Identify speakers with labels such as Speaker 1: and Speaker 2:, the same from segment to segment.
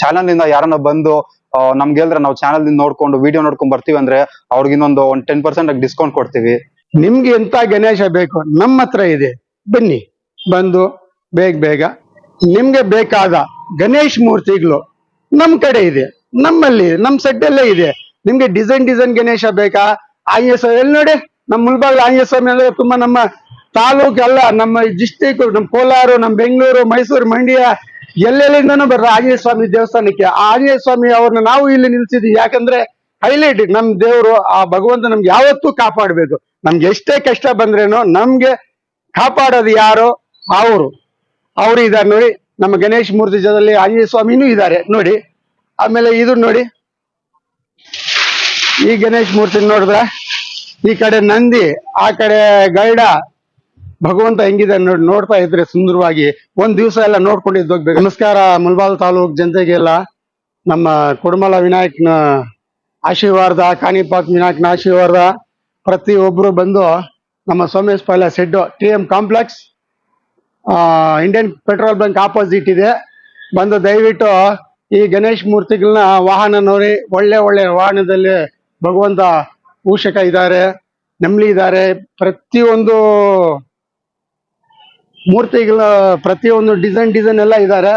Speaker 1: ಚಾನಲ್ನಿಂದ ಯಾರನ್ನ ಬಂದು ನಮ್ಗೆ ನಾವು ಚಾನಲ್ನಿಂದ ನೋಡ್ಕೊಂಡು ವಿಡಿಯೋ ನೋಡ್ಕೊಂಡ್ ಬರ್ತೀವಿ ಅಂದ್ರೆ ಅವ್ರಿಗೆ ಇನ್ನೊಂದು ಒಂದ್ ಟೆನ್ ಪರ್ಸೆಂಟ್ ಡಿಸ್ಕೌಂಟ್ ಕೊಡ್ತೀವಿ.
Speaker 2: ನಿಮ್ಗೆ ಎಂತ ಗಣೇಶ ಬೇಕು? ನಮ್ಮ ಹತ್ರ ಇದೆ. ಬನ್ನಿ, ಬಂದು ಬೇಗ ಬೇಗ. ನಿಮ್ಗೆ ಬೇಕಾದ ಗಣೇಶ್ ಮೂರ್ತಿಗಳು ನಮ್ ಕಡೆ ಇದೆ. ನಮ್ಮಲ್ಲಿ, ನಮ್ ಸೆಡ್ಡಲ್ಲೇ ಇದೆ. ನಿಮ್ಗೆ ಡಿಸೈನ್ ಡಿಸೈನ್ ಗಣೇಶ ಬೇಕಾ? ಆಂಜನೇಯ ಸ್ವಾಮಿ ಎಲ್ಲಿ ನೋಡಿ? ನಮ್ಮ ಮುಲ್ಬಾಗ್ಲ ಆಂಜನೇಯ ಸ್ವಾಮಿ ಅಂದ್ರೆ ತುಂಬಾ ನಮ್ಮ ತಾಲೂಕು ಅಲ್ಲ ನಮ್ಮ ಡಿಸ್ಟಿಕ್ ನಮ್ಮ ಕೋಲಾರ ನಮ್ಮ ಬೆಂಗಳೂರು, ಮೈಸೂರು, ಮಂಡ್ಯ ಎಲ್ಲೆಲ್ಲಿಂದನೂ ಬರ್ರ ಆಂಜನೇಯ ಸ್ವಾಮಿ ದೇವಸ್ಥಾನಕ್ಕೆ. ಆಂಜನೇಯ ಸ್ವಾಮಿ ಅವ್ರನ್ನ ನಾವು ಇಲ್ಲಿ ನಿಲ್ಸಿದ್ವಿ. ಯಾಕಂದ್ರೆ ಹೈಲೈಟ್ ನಮ್ ದೇವರು, ಆ ಭಗವಂತ ನಮ್ಗೆ ಯಾವತ್ತೂ ಕಾಪಾಡಬೇಕು. ನಮ್ಗೆ ಎಷ್ಟೇ ಕಷ್ಟ ಬಂದ್ರೇನು ನಮ್ಗೆ ಕಾಪಾಡೋದು ಯಾರು? ಅವರು. ಅವರು ಇದಾರೆ ನೋಡಿ. ನಮ್ಮ ಗಣೇಶ್ ಮೂರ್ತಿ ಜೊತೆಲಿ ಆಂಜನೇಯ ಸ್ವಾಮಿನೂ ಇದ್ದಾರೆ ನೋಡಿ. ಆಮೇಲೆ ಇದು ನೋಡಿ. ಈ ಗಣೇಶ್ ಮೂರ್ತಿ ನೋಡಿದ್ರ ಈ ಕಡೆ ನಂದಿ, ಆ ಕಡೆ ಗೈಡ ಭಗವಂತ ಹೆಂಗಿದೆ ನೋಡಿ ನೋಡ್ತಾ ಇದ್ರೆ ಸುಂದರವಾಗಿ ಒಂದ್ ದಿವಸ ಎಲ್ಲ ನೋಡ್ಕೊಂಡಿದ್ದು ಹೋಗ್ಬೇಕು. ನಮಸ್ಕಾರ, ಮುಲ್ಬಾಲ್ ತಾಲೂಕ್ ಜನತೆಗೆಲ್ಲ. ನಮ್ಮ ಕುಡುಮಲ ವಿನಾಯಕನ ಆಶೀರ್ವಾದ ಕಾಣಿಪಾಕ್ ವಿನಾಯಕನ ಆಶೀರ್ವಾದ. ಪ್ರತಿ ಒಬ್ರು ಬಂದು ನಮ್ಮ Somesh palace shed T M complex Indian petrol bunk opposite ಇದೆ. ಬಂದು ದಯವಿಟ್ಟು ಈ ಗಣೇಶ್ ಮೂರ್ತಿಗಳನ್ನ ವಾಹನ ನೋಡಿ. ಒಳ್ಳೆ ಒಳ್ಳೆ ವಾಹನದಲ್ಲಿ ಭಗವಂತ ಪೂಷಕ ಇದ್ದಾರೆ, ನೆಮ್ಲಿ ಇದ್ದಾರೆ. ಪ್ರತಿಯೊಂದು ಮೂರ್ತಿಗಳ ಪ್ರತಿಯೊಂದು ಡಿಸೈನ್ ಡಿಸೈನ್ ಎಲ್ಲ ಇದ್ದಾರೆ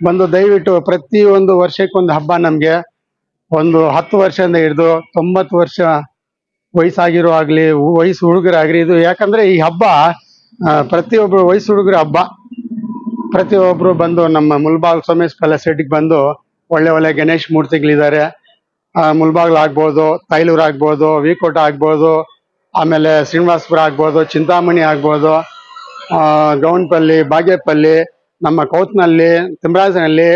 Speaker 2: ಬಂದು ದಯವಿಟ್ಟು ಪ್ರತಿಯೊಂದು ವರ್ಷಕ್ಕೊಂದು ಹಬ್ಬ ನಮಗೆ. ಒಂದು ಹತ್ತು ವರ್ಷದಿಂದ ಹಿಡಿದು ತೊಂಬತ್ತು ವರ್ಷ ವಯಸ್ಸಾಗಿರೋ ಆಗ್ಲಿ, ವಯಸ್ಸು ಹುಡುಗರಾಗ್ಲಿ ಇದು ಯಾಕಂದ್ರೆ ಈ ಹಬ್ಬ ಪ್ರತಿಯೊಬ್ಬರು ವಯಸ್ಸು ಹುಡುಗರ ಹಬ್ಬ. ಪ್ರತಿಯೊಬ್ಬರು ಬಂದು ನಮ್ಮ ಮುಲ್ಬಾಗ್ ಸೋಮೇಶ್ ಪ್ಯಾಲೇಸ್ ಬಂದು ಒಳ್ಳೆ ಒಳ್ಳೆ ಗಣೇಶ್ ಮೂರ್ತಿಗಳಿದ್ದಾರೆ. ಮುಲ್ಬಾಗ್ಲು ಆಗ್ಬೋದು ತೈಲೂರು ಆಗ್ಬೋದು ವಿಕೋಟ ಆಗ್ಬೋದು, ಆಮೇಲೆ ಶ್ರೀನಿವಾಸಪುರ ಆಗ್ಬೋದು, ಚಿಂತಾಮಣಿ ಆಗ್ಬೋದು. ಆ, ಗೌನ್ಪಲ್ಲಿ ಬಾಗೇಪಲ್ಲಿ ನಮ್ಮ ಕೌತ್ನಲ್ಲಿ ತಿಮ್ರಾಜನಲ್ಲಿ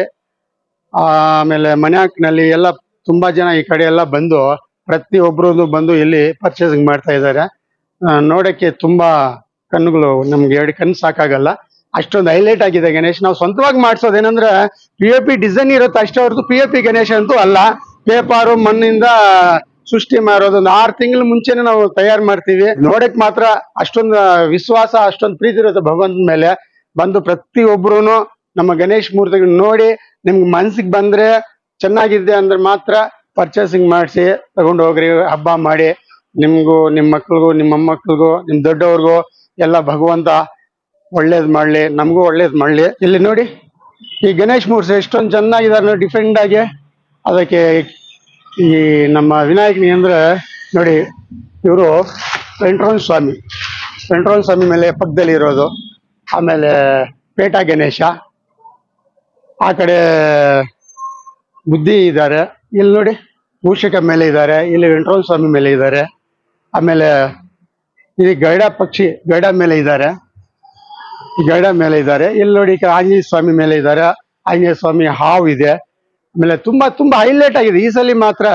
Speaker 2: ಆಮೇಲೆ ಮನ್ಯಾಕ್ನಲ್ಲಿ ಎಲ್ಲ ತುಂಬಾ ಜನ ಈ ಕಡೆ ಎಲ್ಲ ಬಂದು ಪ್ರತಿಯೊಬ್ಬರು ಬಂದು ಇಲ್ಲಿ ಪರ್ಚೇಸಿಂಗ್ ಮಾಡ್ತಾ ಇದ್ದಾರೆ. ನೋಡಕ್ಕೆ ತುಂಬಾ ಕಣ್ಣುಗಳು ನಮ್ಗೆ ಎರಡು ಕಣ್ಣು ಸಾಕಾಗಲ್ಲ. ಅಷ್ಟೊಂದು ಹೈಲೈಟ್ ಆಗಿದೆ ಗಣೇಶ್. ನಾವು ಸ್ವಂತವಾಗಿ ಮಾಡ್ಸೋದೇನಂದ್ರೆ ಪಿ ಒ ಪಿ ಡಿಸೈನ್ ಇರುತ್ತೆ ಅಷ್ಟೇ ಹೊರತು ಪಿ ಒ ಗಣೇಶ ಅಂತೂ ಅಲ್ಲ. ಪೇಪರು ಮಣ್ಣಿಂದ ಸೃಷ್ಟಿ ಮಾಡೋದು ಒಂದು ಆರು ತಿಂಗಳ ಮುಂಚೆನೆ ನಾವು ತಯಾರು ಮಾಡ್ತೀವಿ. ನೋಡಕ್ ಮಾತ್ರ ಅಷ್ಟೊಂದು ವಿಶ್ವಾಸ ಅಷ್ಟೊಂದು ಪ್ರೀತಿ ಇರುತ್ತೆ ಭಗವಂತನ ಮೇಲೆ. ಬಂದು ಪ್ರತಿಯೊಬ್ರು ನಮ್ಮ ಗಣೇಶ್ ಮೂರ್ತಿಗಳು ನೋಡಿ ನಿಮ್ಗೆ ಮನ್ಸಿಗೆ ಬಂದ್ರೆ ಚೆನ್ನಾಗಿದೆ ಅಂದ್ರೆ ಮಾತ್ರ ಪರ್ಚೇಸಿಂಗ್ ಮಾಡಿಸಿ ತಗೊಂಡು ಹೋಗ್ರಿ ಹಬ್ಬ ಮಾಡಿ. ನಿಮ್ಗೂ ನಿಮ್ಮ ಮಕ್ಳಿಗೂ ನಿಮ್ಮ ಮೊಮ್ಮಕ್ಳಿಗೂ ನಿಮ್ ದೊಡ್ಡವ್ರಿಗೂ ಎಲ್ಲ ಭಗವಂತ ಒಳ್ಳೇದ್ ಮಾಡ್ಲಿ ನಮಗೂ ಒಳ್ಳೇದ್ ಮಾಡ್ಲಿ. ಇಲ್ಲಿ ನೋಡಿ ಈ ಗಣೇಶ್ ಮೂರ್ತಿ ಎಷ್ಟೊಂದು ಚೆನ್ನಾಗಿದ್ದಾರೆ ಡಿಫೆಂಡ್ ಆಗಿ. ಅದಕ್ಕೆ ಈ ನಮ್ಮ ವಿನಾಯಕನಿ ಅಂದ್ರೆ ನೋಡಿ, ಇವರು ವೆಂಟ್ರೋನ್ ಸ್ವಾಮಿ. ವೆಂಟ್ರೋನ್ ಸ್ವಾಮಿ ಮೇಲೆ ಪಕ್ಕದಲ್ಲಿ ಇರೋದು. ಆಮೇಲೆ ಪೇಟಾ ಗಣೇಶ. ಆ ಕಡೆ ಬುದ್ಧಿ ಇದ್ದಾರೆ. ಇಲ್ಲಿ ನೋಡಿ ಭೂಷಕ ಮೇಲೆ ಇದ್ದಾರೆ. ಇಲ್ಲಿ ವೆಂಟ್ರೋನ್ ಸ್ವಾಮಿ ಮೇಲೆ ಇದ್ದಾರೆ. ಆಮೇಲೆ ಇಲ್ಲಿ ಗೈಡ ಪಕ್ಷಿ, ಗೈಡ ಮೇಲೆ ಇದ್ದಾರೆ. ಗೈಡ ಮೇಲೆ ಇದ್ದಾರೆ. ಇಲ್ಲಿ ನೋಡಿ ಆಂಜನೇಯ ಸ್ವಾಮಿ ಮೇಲೆ ಇದ್ದಾರೆ. ಆಂಜನೇಯ ಸ್ವಾಮಿ ಹಾವು ಇದೆ. ಆಮೇಲೆ ತುಂಬಾ ತುಂಬಾ ಹೈಲೈಟ್ ಆಗಿದೆ. ಈ ಸಲ ಮಾತ್ರ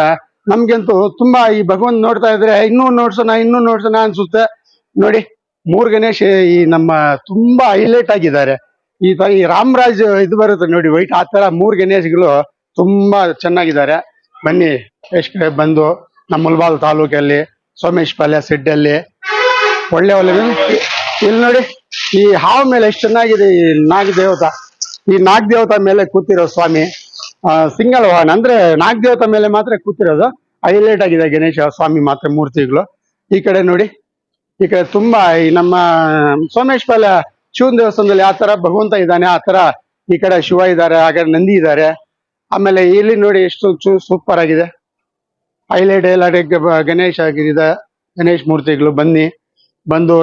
Speaker 2: ನಮ್ಗಂತೂ ತುಂಬಾ ಈ ಭಗವಂತ ನೋಡ್ತಾ ಇದ್ರೆ, ಇನ್ನೂ ನೋಡ್ಸೋಣ ಇನ್ನೂ ನೋಡ್ಸೋಣ ಅನ್ಸುತ್ತೆ. ನೋಡಿ, ಮೂರ್ ಗಣೇಶ ಈ ನಮ್ಮ ತುಂಬಾ ಹೈಲೈಟ್ ಆಗಿದ್ದಾರೆ. ಈ ತರ ಈ ರಾಮರಾಜ್ ಇದು ಬರುತ್ತೆ ನೋಡಿ, ವೈಟ್, ಆ ತರ ಮೂರ್ ಗಣೇಶ್ಗಳು ತುಂಬಾ ಚೆನ್ನಾಗಿದ್ದಾರೆ. ಬನ್ನಿ, ಎಷ್ಟು ಬಂದು ನಮ್ಮ ಮುಲ್ಬಾಲ್ ತಾಲೂಕಲ್ಲಿ, ಸೋಮೇಶ್ ಪಾಲ್ಯ ಸಿಡ್ಡಲ್ಲಿ. ಒಳ್ಳೆ ಒಳ್ಳೆ ಇಲ್ಲಿ ನೋಡಿ, ಈ ಹಾವು ಮೇಲೆ ಎಷ್ಟು ಚೆನ್ನಾಗಿದೆ ಈ ನಾಗ ದೇವತಾ ಈ ನಾಗ ದೇವತಾ ಮೇಲೆ ಕೂತಿರೋ ಸ್ವಾಮಿ. ಸಿಂಗಲ್ ವಾಹನ, ಅಂದ್ರೆ ನಾಗ ದೇವತಾ ಮೇಲೆ ಮಾತ್ರ ಕೂತಿರೋದು. ಹೈಲೈಟ್ ಆಗಿದೆ ಗಣೇಶ ಸ್ವಾಮಿ ಮಾತ್ರ ಮೂರ್ತಿಗಳು. ಈ ಕಡೆ ನೋಡಿ, ಈ ಕಡೆ ತುಂಬಾ ಈ ನಮ್ಮ ಸೋಮೇಶ್ವರ ಶಿವನ್ ದೇವಸ್ಥಾನದಲ್ಲಿ ಆ ತರ ಭಗವಂತ ಇದ್ದಾನೆ, ಆ ತರ ಈ ಕಡೆ ಶಿವ ಇದ್ದಾರೆ, ಆ ಕಡೆ ನಂದಿ ಇದ್ದಾರೆ. ಆಮೇಲೆ ಇಲ್ಲಿ ನೋಡಿ ಎಷ್ಟು ಸೂಪರ್ ಆಗಿದೆ. ಹೈಲೈಟ್ ಎಲ್ಲ ಗಣೇಶ ಆಗಿದೆ ಗಣೇಶ್ ಮೂರ್ತಿಗಳು ಬನ್ನಿ. ಬಂದು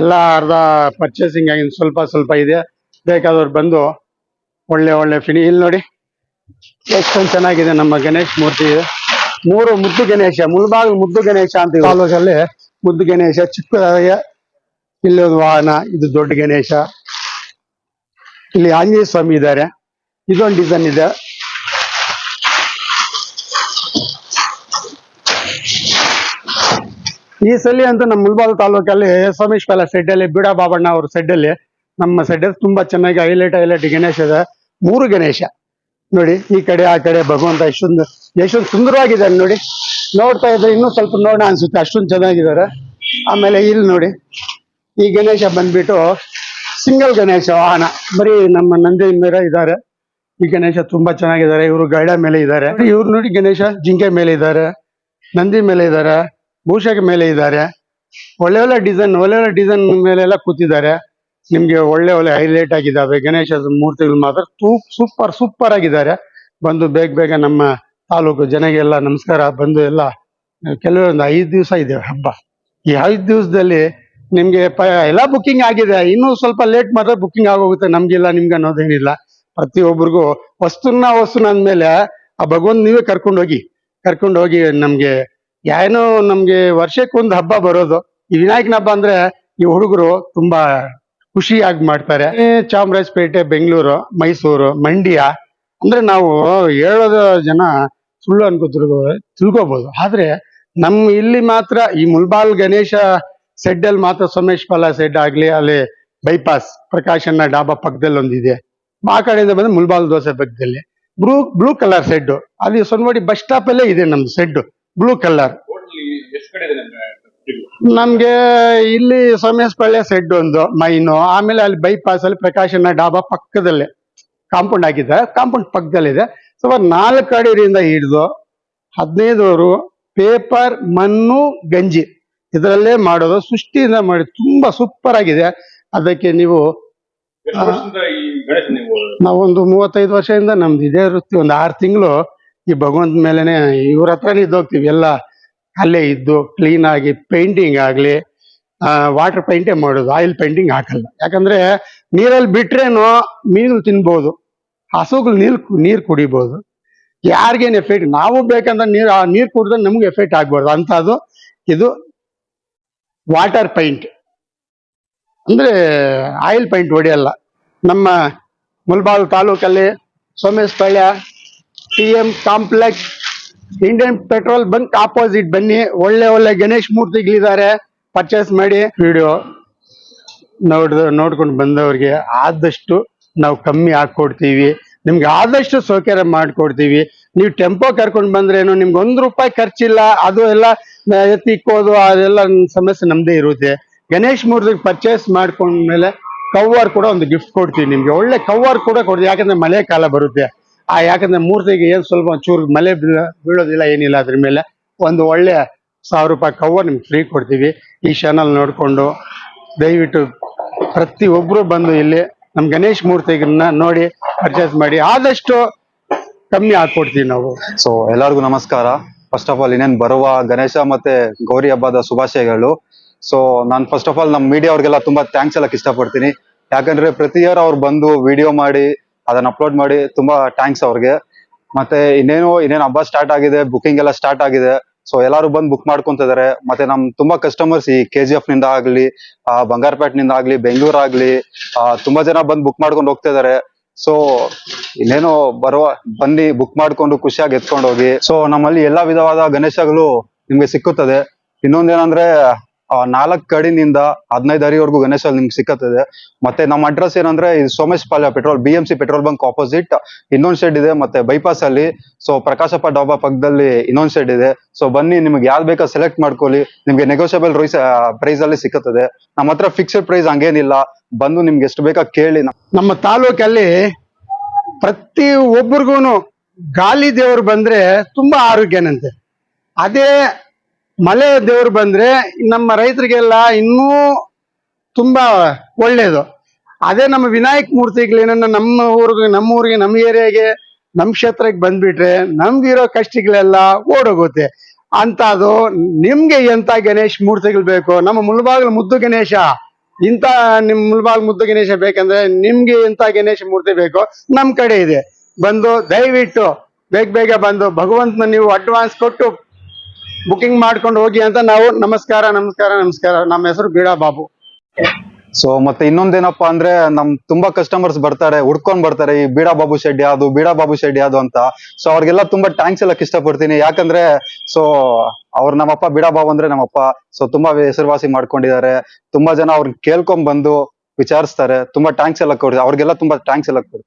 Speaker 2: ಎಲ್ಲ ಅರ್ಧ ಪರ್ಚೇಸಿಂಗ್ ಆಗಿ ಸ್ವಲ್ಪ ಸ್ವಲ್ಪ ಇದೆ. ಬೇಕಾದವ್ರು ಬಂದು ಒಳ್ಳೆ ಒಳ್ಳೆ ಫಿನಿ ಇಲ್ಲಿ ನೋಡಿ. ಎಷ್ಟೊಂದು ಚೆನ್ನಾಗಿದೆ ನಮ್ಮ ಗಣೇಶ್ ಮೂರ್ತಿ ಮೂರು ಮುದ್ದು ಗಣೇಶ ಮುಲ್ಬಾಗ್ ಮುದ್ದು ಗಣೇಶ ಅಂತ ಕಾಲೇಜಲ್ಲಿ ಮುದ್ದು ಗಣೇಶ ಚಿಕ್ಕದಾಗಿ ಇಲ್ಲಿ ಒಂದು ವಾಹನ ಇದು ದೊಡ್ಡ ಗಣೇಶ. ಇಲ್ಲಿ ಆಂಜನೇಯ ಸ್ವಾಮಿ ಇದ್ದಾರೆ. ಇದೊಂದು ಡಿಸೈನ್ ಇದೆ. ಈ ಸಲ ಅಂತೂ ನಮ್ಮ ಮುಲ್ಬಾಲ್ ತಾಲೂಕಲ್ಲಿ ಸೋಮೇಶ್ ಪ್ಯಾಲೇಸ್ ಸೆಡ್ ಅಲ್ಲಿ ಬೀಡಾ ಬಾಬಣ್ಣ ಅವ್ರ ಸೆಡ್ ಅಲ್ಲಿ ನಮ್ಮ ಸೆಡ್ ತುಂಬಾ ಚೆನ್ನಾಗಿ ಹೈಲೈಟ್ ಹೈಲೈಟ್ ಗಣೇಶ ಇದೆ. ಮೂರು ಗಣೇಶ. ನೋಡಿ, ಈ ಕಡೆ, ಆ ಕಡೆ ಭಗವಂತ ಎಷ್ಟೊಂದು ಎಷ್ಟೊಂದು ಸುಂದರವಾಗಿದ್ದಾರೆ ನೋಡಿ. ನೋಡ್ತಾ ಇದ್ರೆ ಇನ್ನೂ ಸ್ವಲ್ಪ ನೋಡೋಣ ಅನ್ಸುತ್ತೆ, ಅಷ್ಟೊಂದು ಚೆನ್ನಾಗಿದ್ದಾರೆ. ಆಮೇಲೆ ಇಲ್ಲಿ ನೋಡಿ, ಈ ಗಣೇಶ ಬಂದ್ಬಿಟ್ಟು ಸಿಂಗಲ್ ಗಣೇಶ ವಾಹನ. ಬರೀ ನಮ್ಮ ನಂದಿ ಮೇಲೆ ಇದ್ದಾರೆ. ಈ ಗಣೇಶ ತುಂಬಾ ಚೆನ್ನಾಗಿದ್ದಾರೆ, ಇವರು ಗೈಡ ಮೇಲೆ ಇದ್ದಾರೆ. ಇವ್ರು ನೋಡಿ ಗಣೇಶ ಜಿಂಕೆ ಮೇಲೆ ಇದ್ದಾರೆ, ನಂದಿ ಮೇಲೆ ಇದ್ದಾರೆ, ಭೂಷಕ ಮೇಲೆ ಇದ್ದಾರೆ. ಒಳ್ಳೆ ಒಳ್ಳೆ ಡಿಸೈನ್ ಒಳ್ಳೆ ಒಳ್ಳೆ ಡಿಸೈನ್ ಮೇಲೆ ಎಲ್ಲ ಕೂತಿದ್ದಾರೆ. ನಿಮ್ಗೆ ಒಳ್ಳೆ ಒಳ್ಳೆ ಹೈಲೈಟ್ ಆಗಿದ್ದಾವೆ. ಗಣೇಶದ ಮೂರ್ತಿಗಳು ಮಾತ್ರ ಸೂಪರ್ ಸೂಪರ್ ಆಗಿದ್ದಾರೆ. ಬಂದು ಬೇಗ ಬೇಗ ನಮ್ಮ ತಾಲೂಕು ಜನಗೆಲ್ಲ ನಮಸ್ಕಾರ. ಬಂದು ಎಲ್ಲ, ಕೆಲವೊಂದು ಐದು ದಿವಸ ಇದೆ ಹಬ್ಬ. ಈ ಐದು ದಿವಸದಲ್ಲಿ ನಿಮ್ಗೆ ಎಲ್ಲ ಬುಕ್ಕಿಂಗ್ ಆಗಿದೆ. ಇನ್ನೂ ಸ್ವಲ್ಪ ಲೇಟ್ ಮಾಡಿದ್ರೆ ಬುಕ್ಕಿಂಗ್ ಆಗೋಗುತ್ತೆ. ನಮ್ಗಿಲ್ಲ ನಿಮ್ಗೆ ಅನ್ನೋದೇನಿಲ್ಲ. ಪ್ರತಿಯೊಬ್ಬರಿಗೂ ವಸ್ತುನ ವಸ್ತುನ ಅಂದ್ಮೇಲೆ ಆ ಭಗವಂತ ನೀವೇ ಕರ್ಕೊಂಡು ಹೋಗಿ. ಕರ್ಕೊಂಡು ನಮ್ಗೆ ಏನೋ ನಮ್ಗೆ ವರ್ಷಕ್ಕೊಂದು ಹಬ್ಬ ಬರೋದು. ಈ ವಿನಾಯಕನ ಹಬ್ಬ ಅಂದ್ರೆ ಈ ಹುಡುಗರು ತುಂಬಾ ಖುಷಿಯಾಗಿ ಮಾಡ್ತಾರೆ. ಚಾಮರಾಜಪೇಟೆ, ಬೆಂಗಳೂರು, ಮೈಸೂರು, ಮಂಡ್ಯ ಅಂದ್ರೆ ನಾವು ಹೇಳೋದ ಜನ ಸುಳ್ಳು ಅನ್ಕೋತಿರ್ಗೋ ತಿಳ್ಕೋಬಹುದು ಆದ್ರೆ ನಮ್ಮ ಇಲ್ಲಿ ಮಾತ್ರ ಈ ಮುಲ್ಬಾಲ್ ಗಣೇಶ ಸೆಡ್ ಅಲ್ಲಿ ಮಾತ್ರ ಸೋಮೇಶ್ ಪಾಲ ಸೆಡ್ ಆಗ್ಲಿ, ಅಲ್ಲಿ ಬೈಪಾಸ್ ಪ್ರಕಾಶನ ಡಾಬಾ ಪಕ್ಕದಲ್ಲಿ ಒಂದಿದೆ ಆ ಕಡೆಯಿಂದ ಬಂದ್ರೆ ಮುಲ್ಬಾಲ್ ದೋಸೆ ಪಕ್ಕದಲ್ಲಿ. ಬ್ಲೂ ಬ್ಲೂ ಕಲರ್ ಸೆಡ್ ಅಲ್ಲಿ ಸೊನ್ವಾಡಿ ಬಸ್ ಸ್ಟಾಪ್ ಅಲ್ಲೇ ಇದೆ ನಮ್ದು ಸೆಡ್ ಬ್ಲೂ ಕಲರ್
Speaker 3: ಟೋಟಲಿ ಎಷ್ಟು ಕಡೆ ಇದೆ ನಿಮ್ಗೆ
Speaker 2: ಇಲ್ಲಿ ಸೋಮೇಶ್ಪಳ್ಳಿ ಸೆಡ್ ಒಂದು ಮೈನು. ಆಮೇಲೆ ಅಲ್ಲಿ ಬೈಪಾಸ್ ಅಲ್ಲಿ ಪ್ರಕಾಶನ ಡಾಬಾ ಪಕ್ಕದಲ್ಲೇ ಕಾಂಪೌಂಡ್ ಹಾಕಿದ್ದಾರೆ ಕಾಂಪೌಂಡ್ ಪಕ್ಕದಲ್ಲಿದೆ. ಸೊ ನಾಲ್ಕು ಅಡಿಯಿಂದ ಹಿಡಿದು ಹದಿನೈದವರು ಪೇಪರ್ ಮಣ್ಣು ಗಂಜಿ ಇದರಲ್ಲೇ ಮಾಡೋದು. ಸೃಷ್ಟಿಯಿಂದ ಮಾಡಿ ತುಂಬಾ ಸೂಪರ್ ಆಗಿದೆ. ಅದಕ್ಕೆ ನೀವು ನಾವೊಂದು ಮೂವತ್ತೈದು ವರ್ಷದಿಂದ ನಮ್ದು ಇದೇ ವೃತ್ತಿ. ಒಂದು ಆರು ತಿಂಗಳು ಈ ಭಗವಂತ ಮೇಲೆನೆ ಇವ್ರ ಹತ್ರನೇ ಇದ್ದೋಗ್ತೀವಿ. ಎಲ್ಲ ಅಲ್ಲೇ ಇದ್ದು ಕ್ಲೀನ್ ಆಗಿ ಪೇಂಟಿಂಗ್ ಆಗಲಿ ವಾಟರ್ ಪೇಂಟೇ ಮಾಡೋದು ಆಯಿಲ್ ಪೇಂಟಿಂಗ್ ಹಾಕಲ್ಲ. ಯಾಕಂದ್ರೆ ನೀರಲ್ಲಿ ಬಿಟ್ರೇನು ಮೀನು ತಿನ್ಬೋದು, ಹಸುಗಳು ನೀರು ನೀರು ಕುಡಿಬೋದು. ಯಾರಿಗೇನು ಎಫೆಕ್ಟ್ ನಾವು ಬೇಕಂದ್ರೆ ನೀರು, ಆ ನೀರು ಕುಡಿದ್ರೆ ನಮ್ಗೆ ಎಫೆಕ್ಟ್ ಆಗ್ಬಾರ್ದು. ಅಂಥದ್ದು ಇದು ವಾಟರ್ ಪೈಂಟ್ ಅಂದ್ರೆ ಆಯಿಲ್ ಪೈಂಟ್ ಹೊಡೆಯಲ್ಲ. ನಮ್ಮ ಮುಲ್ಬಾಲ್ ತಾಲೂಕಲ್ಲಿ ಸೋಮೇಶ್ವಳ್ಯ T M complex Indian petrol bunk opposite ಬನ್ನಿ. ಒಳ್ಳೆ ಒಳ್ಳೆ ಗಣೇಶ್ ಮೂರ್ತಿಗಳಿದ್ದಾರೆ. ಪರ್ಚೇಸ್ ಮಾಡಿ. ವಿಡಿಯೋ ನೋಡ್ ನೋಡ್ಕೊಂಡು ಬಂದವ್ರಿಗೆ ಆದಷ್ಟು ನಾವು ಕಮ್ಮಿ ಹಾಕೊಡ್ತೀವಿ ನಿಮ್ಗೆ ಆದಷ್ಟು ಸೌಕರ್ಯ ಮಾಡ್ಕೊಡ್ತೀವಿ. ನೀವು ಟೆಂಪೋ ಕರ್ಕೊಂಡು ಬಂದ್ರೇನು ನಿಮ್ಗೆ ಒಂದು ರೂಪಾಯಿ ಖರ್ಚಿಲ್ಲ. ಅದು ಎಲ್ಲ ಎತ್ತಿಕ್ಕೋದು, ಅದೆಲ್ಲ ಸಮಸ್ಯೆ ನಮ್ದೇ ಇರುತ್ತೆ. ಗಣೇಶ್ ಮೂರ್ತಿಗೆ ಪರ್ಚೇಸ್ ಮಾಡ್ಕೊಂಡ್ಮೇಲೆ ಕವರ್ ಕೂಡ ಒಂದು ಗಿಫ್ಟ್ ಕೊಡ್ತೀವಿ ನಿಮ್ಗೆ. ಒಳ್ಳೆ ಕವರ್ ಕೂಡ ಕೊಡ್ತೀವಿ. ಯಾಕಂದ್ರೆ ಮಳೆ ಕಾಲ ಬರುತ್ತೆ. ಆ, ಯಾಕಂದ್ರೆ ಮೂರ್ತಿಗೆ ಏನು ಸ್ವಲ್ಪ ಚೂರು ಮಲೆ ಬೀಳ- ಬೀಳೋದಿಲ್ಲ, ಏನಿಲ್ಲ ಅದ್ರ ಮೇಲೆ. ಒಂದು ಒಳ್ಳೆ ಸಾವಿರ ರೂಪಾಯಿ ಕವರ್ ನಿಮ್ಗೆ ಫ್ರೀ ಕೊಡ್ತೀವಿ ಈ ಚಾನಲ್ ನೋಡ್ಕೊಂಡು. ದಯವಿಟ್ಟು ಪ್ರತಿಯೊಬ್ಬರು ಬಂದು ಇಲ್ಲಿ ನಮ್ ಗಣೇಶ್ ಮೂರ್ತಿಗಳನ್ನ ನೋಡಿ ಪರ್ಚೇಸ್ ಮಾಡಿ. ಆದಷ್ಟು ಕಮ್ಮಿ ಹಾಕೊಡ್ತೀವಿ ನಾವು.
Speaker 1: ಸೊ ಎಲ್ಲರಿಗೂ ನಮಸ್ಕಾರ. ಫಸ್ಟ್ ಆಫ್ ಆಲ್ ಇನ್ನೇನ್ ಬರುವ ಗಣೇಶ ಮತ್ತೆ ಗೌರಿ ಹಬ್ಬದ ಶುಭಾಶಯಗಳು. ಸೊ ನಾನು ಫಸ್ಟ್ ಆಫ್ ಆಲ್ ನಮ್ಮ ಮೀಡಿಯಾ ಅವ್ರಿಗೆಲ್ಲ ತುಂಬಾ ಥ್ಯಾಂಕ್ಸ್ ಹೇಳಕ್ ಇಷ್ಟಪಡ್ತೀನಿ. ಯಾಕಂದ್ರೆ ಪ್ರತಿ ಇಯರ್ ಅವ್ರು ಬಂದು ವಿಡಿಯೋ ಮಾಡಿ ಅದನ್ನ ಅಪ್ಲೋಡ್ ಮಾಡಿ ತುಂಬಾ ಥ್ಯಾಂಕ್ಸ್ ಅವ್ರಿಗೆ. ಮತ್ತೆ ಇನ್ನೇನು ಇನ್ನೇನು ಹಬ್ಬ ಸ್ಟಾರ್ಟ್ ಆಗಿದೆ ಬುಕಿಂಗ್ ಎಲ್ಲ ಸ್ಟಾರ್ಟ್ ಆಗಿದೆ. ಸೊ ಎಲ್ಲರೂ ಬಂದು ಬುಕ್ ಮಾಡ್ಕೊಂತಿದ್ದಾರೆ ಮತ್ತೆ ನಮ್ ತುಂಬಾ ಕಸ್ಟಮರ್ಸ್ ಈ ಕೆ ಜಿ ಎಫ್ನಿಂದ ಆಗ್ಲಿ ಆ, ಬಂಗಾರಪೇಟ್ನಿಂದ ಆಗ್ಲಿ ಬೆಂಗಳೂರು ಆಗ್ಲಿ ತುಂಬಾ ಜನ ಬಂದು ಬುಕ್ ಮಾಡ್ಕೊಂಡು ಹೋಗ್ತಾ ಇದಾರೆ ಸೊ ಇನ್ನೇನು ಬರುವ ಬನ್ನಿ ಬುಕ್ ಮಾಡ್ಕೊಂಡು ಖುಷಿಯಾಗಿ ಎತ್ಕೊಂಡು ಹೋಗಿ. ಸೊ ನಮ್ಮಲ್ಲಿ ಎಲ್ಲಾ ವಿಧವಾದ ಗಣೇಶಗಳು ನಿಮ್ಗೆ ಸಿಕ್ಕುತ್ತದೆ. ಇನ್ನೊಂದೇನಂದ್ರೆ ನಾಲ್ಕ್ ಕಡಿನಿಂದ ಹದಿನೈದು ಅರಿವರೆಗೂ ಗಣೇಶ ನಿಮ್ಗೆ ಸಿಕ್ಕತ್ತದೆ. ಮತ್ತೆ ನಮ್ಮ ಅಡ್ರೆಸ್ ಏನಂದ್ರೆ ಇದು Somesh Palya petrol B M C petrol bunk opposite ಇನ್ನೊಂದ್ ಶೆಡ್ ಇದೆ, ಮತ್ತೆ ಬೈಪಾಸ್ ಅಲ್ಲಿ. ಸೊ ಪ್ರಕಾಶಪ್ಪ ಡಾಬಾ ಪಕ್ಕದಲ್ಲಿ ಇನ್ನೊಂದ್ ಶೆಡ್ ಇದೆ. ಸೊ ಬನ್ನಿ, ನಿಮ್ಗೆ ಯಾವ್ದು ಬೇಕಾ ಸೆಲೆಕ್ಟ್ ಮಾಡ್ಕೊಳ್ಳಿ. ನಿಮ್ಗೆ ನೆಗೋಷಿಯಬಲ್ ರೈಸ್ ಪ್ರೈಸ್ ಅಲ್ಲಿ ಸಿಕ್ಕತ್ತದೆ. ನಮ್ಮ ಹತ್ರ ಫಿಕ್ಸ್ಡ್ ಪ್ರೈಸ್ ಹಂಗೇನಿಲ್ಲ. ಬಂದು ನಿಮ್ಗೆ ಎಷ್ಟು ಬೇಕಾ ಕೇಳಿ
Speaker 2: ನಮ್ಮ ತಾಲೂಕಲ್ಲಿ ಪ್ರತಿ ಒಬ್ಬರಿಗೂ ಗಾಲಿ ದೇವರು ಬಂದ್ರೆ ತುಂಬಾ ಆರೋಗ್ಯನಂತೆ. ಅದೇ ಮಳೆ ದೇವ್ರು ಬಂದ್ರೆ ನಮ್ಮ ರೈತರಿಗೆಲ್ಲ ಇನ್ನೂ ತುಂಬಾ ಒಳ್ಳೇದು. ಅದೇ ನಮ್ಮ ವಿನಾಯಕ್ ಮೂರ್ತಿಗಳೇನನ್ನ ನಮ್ಮ ಊರಿಗೆ ನಮ್ಮ ಊರಿಗೆ, ನಮ್ಮ ಏರಿಯಾಗೆ, ನಮ್ಮ ಕ್ಷೇತ್ರಕ್ಕೆ ಬಂದ್ಬಿಟ್ರೆ ನಮ್ಗಿರೋ ಕಷ್ಟಗಳೆಲ್ಲ ಓಡೋಗುತ್ತೆ. ಅಂತದು ನಿಮ್ಗೆ ಎಂತ ಗಣೇಶ್ ಮೂರ್ತಿಗಳು ಬೇಕು? ನಮ್ಮ ಮುಳ್ಬಾಗ್ಲು ಮುದ್ದು ಗಣೇಶ. ಇಂತ ನಿಮ್ ಮುಲ್ಬಾಗ್ ಮುದ್ದು ಗಣೇಶ ಬೇಕಂದ್ರೆ ನಿಮ್ಗೆ ಎಂತ ಗಣೇಶ ಮೂರ್ತಿ ಬೇಕು? ನಮ್ ಕಡೆ ಇದೆ. ಬಂದು ದಯವಿಟ್ಟು ಬೇಗ ಬೇಗ ಬಂದು ಭಗವಂತನ ನೀವು ಅಡ್ವಾನ್ಸ್ ಕೊಟ್ಟು ಬುಕಿಂಗ್ ಮಾಡ್ಕೊಂಡು ಹೋಗಿ ಅಂತ ನಾವು ನಮಸ್ಕಾರ ನಮಸ್ಕಾರ ನಮಸ್ಕಾರ. ನಮ್ಮ ಹೆಸರು ಬೀಡಾ ಬಾಬು.
Speaker 1: ಸೊ ಮತ್ತೆ ಇನ್ನೊಂದೇನಪ್ಪಾ ಅಂದ್ರೆ ನಮ್ ತುಂಬಾ ಕಸ್ಟಮರ್ಸ್ ಬರ್ತಾರೆ, ಹುಡ್ಕೊಂಡ್ ಬರ್ತಾರೆ, ಈ ಬೀಡಾ ಬಾಬು ಶೆಡ್ ಯಾವ್ದು ಬೀಡಾ ಬಾಬು ಶೆಡ್ ಯಾವ್ದು ಅಂತ. ಸೊ ಅವ್ರಿಗೆಲ್ಲ ತುಂಬಾ ಟ್ಯಾಂಕ್ಸ್ ಎಲ್ಲ ಇಷ್ಟಪಡ್ತೀನಿ. ಯಾಕಂದ್ರೆ ಸೊ ಅವ್ರ ನಮ್ಮಪ್ಪ ಬೀಡಾ ಬಾಬು ಅಂದ್ರೆ ನಮ್ಮಪ್ಪ ಸೊ ತುಂಬಾ ಹೆಸರುವಾಸಿ ಮಾಡ್ಕೊಂಡಿದ್ದಾರೆ. ತುಂಬಾ ಜನ ಅವ್ರನ್ನ ಕೇಳ್ಕೊಂಡ್ ಬಂದು ವಿಚಾರಿಸ್ತಾರೆ. ತುಂಬಾ ಟ್ಯಾಂಕ್ಸ್ ಎಲ್ಲ ಕೊಡ್ತಾರೆ. ಅವ್ರಿಗೆಲ್ಲ ತುಂಬಾ ಟ್ಯಾಂಕ್ಸ್ ಎಲ್ಲ ಕೊಡ್ತಾರೆ.